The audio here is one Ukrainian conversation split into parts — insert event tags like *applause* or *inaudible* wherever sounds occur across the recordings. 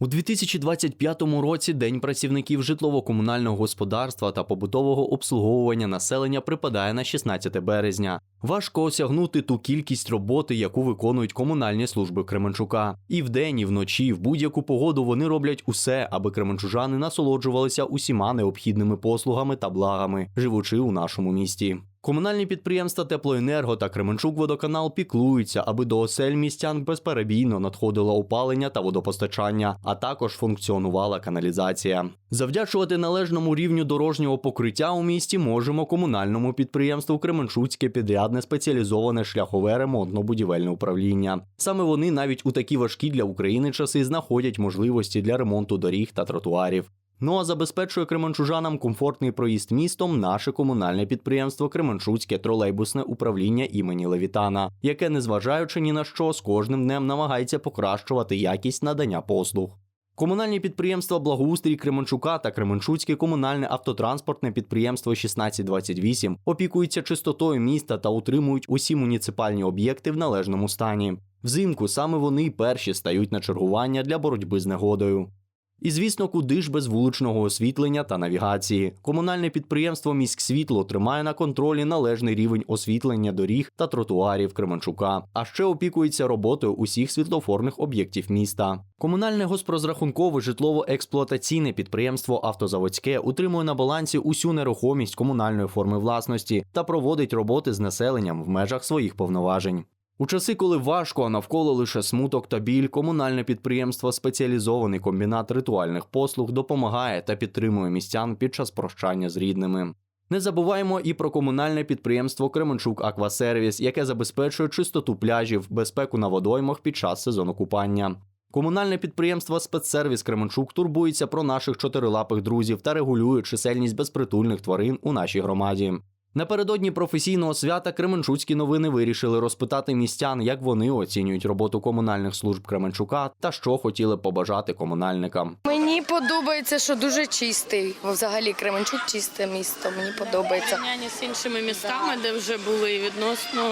У 2025 році День працівників житлово-комунального господарства та побутового обслуговування населення припадає на 16 березня. Важко осягнути ту кількість роботи, яку виконують комунальні служби Кременчука. І вдень, і вночі, в будь-яку погоду вони роблять усе, аби кременчужани насолоджувалися усіма необхідними послугами та благами, живучи у нашому місті. Комунальні підприємства Теплоенерго та Кременчук Водоканал піклуються, аби до осель містян безперебійно надходило опалення та водопостачання, а також функціонувала каналізація. Завдячувати належному рівню дорожнього покриття у місті можемо комунальному підприємству Кременчуцьке підрядне спеціалізоване шляхове ремонтно-будівельне управління. Саме вони навіть у такі важкі для України часи знаходять можливості для ремонту доріг та тротуарів. Ну а забезпечує кременчужанам комфортний проїзд містом наше комунальне підприємство Кременчуцьке тролейбусне управління імені Левітана, яке, незважаючи ні на що, з кожним днем намагається покращувати якість надання послуг. Комунальні підприємства Благоустрій Кременчука та Кременчуцьке комунальне автотранспортне підприємство 1628 опікуються чистотою міста та утримують усі муніципальні об'єкти в належному стані. Взимку саме вони перші стають на чергування для боротьби з негодою. І звісно, куди ж без вуличного освітлення та навігації. Комунальне підприємство Міськсвітло тримає на контролі належний рівень освітлення доріг та тротуарів Кременчука, а ще опікується роботою усіх світлофорних об'єктів міста. Комунальне госпрозрахункове житлово-експлуатаційне підприємство Автозаводське утримує на балансі усю нерухомість комунальної форми власності та проводить роботи з населенням в межах своїх повноважень. У часи, коли важко, а навколо лише смуток та біль, комунальне підприємство спеціалізований комбінат ритуальних послуг допомагає та підтримує містян під час прощання з рідними. Не забуваємо і про комунальне підприємство Кременчук Аквасервіс, яке забезпечує чистоту пляжів, безпеку на водоймах під час сезону купання. Комунальне підприємство Спецсервіс Кременчук турбується про наших чотирилапих друзів та регулює чисельність безпритульних тварин у нашій громаді. Напередодні професійного свята Кременчуцькі новини вирішили розпитати містян, як вони оцінюють роботу комунальних служб Кременчука та що хотіли побажати комунальникам. Мені подобається, що дуже чистий. Взагалі Кременчук чисте місто. Мені подобається. порівнянні з іншими містами, де вже були відносно.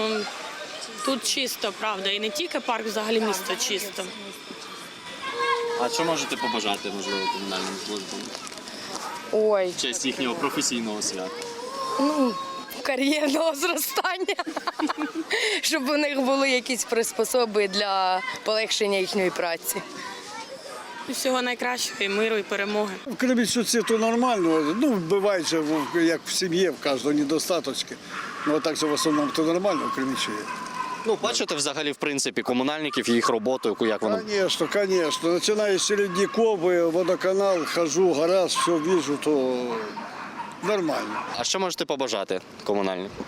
Тут чисто, правда, і не тільки парк, взагалі місто чисто. А що можете побажати, можливо, комунальним службам Ой, в честь їхнього професійного свята? ну кар'єрного зростання, *laughs* щоб у них були якісь приспособи для полегшення їхньої праці. І всього найкращого, і миру, і перемоги. В Кременчуці то нормально. Ну, буває же, в- як в сім'ї, в кожного недостаточки. Ну, а так же в основному то нормально в Кременчуці. Ну, бачите, взагалі, в принципі, комунальників, їх роботу, як воно. Конечно, конечно. Начиная с Середняковой, водоканал, хожу, гараж, все вижу, то нормально. А що можете побажати комунальникам?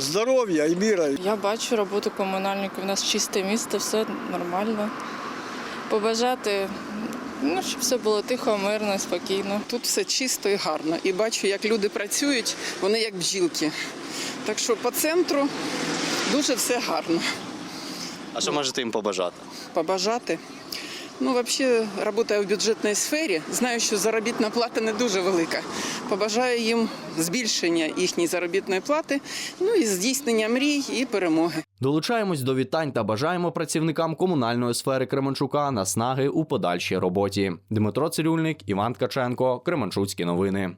Здоров'я і міра. Я бачу роботу комунальників. У нас чисте місто, все нормально. Побажати, ну, щоб все було тихо, мирно, спокійно. Тут все чисто і гарно. І бачу, як люди працюють, вони як бджілки. Так що по центру дуже все гарно. А що можете їм побажати? Побажати. Ну, взагалі, працюю в бюджетній сфері. Знаю, що заробітна плата не дуже велика. Побажаю їм збільшення їхньої заробітної плати, ну і здійснення мрій і перемоги. Долучаємось до вітань та бажаємо працівникам комунальної сфери Кременчука наснаги у подальшій роботі. Дмитро Цирюльник, Іван Ткаченко, Кременчуцькі новини.